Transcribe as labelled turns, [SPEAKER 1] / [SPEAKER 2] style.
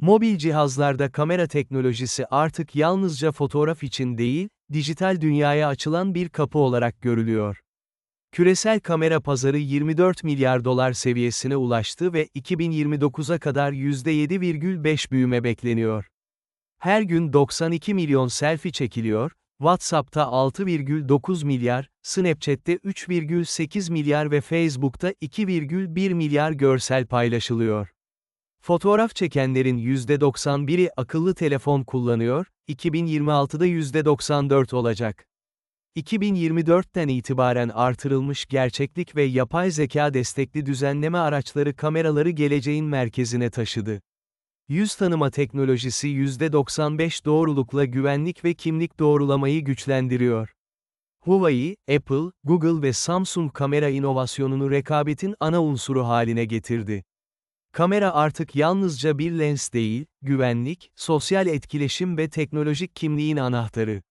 [SPEAKER 1] Mobil cihazlarda kamera teknolojisi artık yalnızca fotoğraf için değil, dijital dünyaya açılan bir kapı olarak görülüyor. Küresel kamera pazarı 24 milyar dolar seviyesine ulaştı ve 2029'a kadar %7,5 büyüme bekleniyor. Her gün 92 milyon selfie çekiliyor, WhatsApp'ta 6,9 milyar, Snapchat'te 3,8 milyar ve Facebook'ta 2,1 milyar görsel paylaşılıyor. Fotoğraf çekenlerin %91'i akıllı telefon kullanıyor, 2026'da %94 olacak. 2024'ten itibaren artırılmış gerçeklik ve yapay zeka destekli düzenleme araçları kameraları geleceğin merkezine taşıdı. Yüz tanıma teknolojisi %95 doğrulukla güvenlik ve kimlik doğrulamayı güçlendiriyor. Huawei, Apple, Google ve Samsung kamera inovasyonunu rekabetin ana unsuru haline getirdi. Kamera artık yalnızca bir lens değil, güvenlik, sosyal etkileşim ve teknolojik kimliğin anahtarı.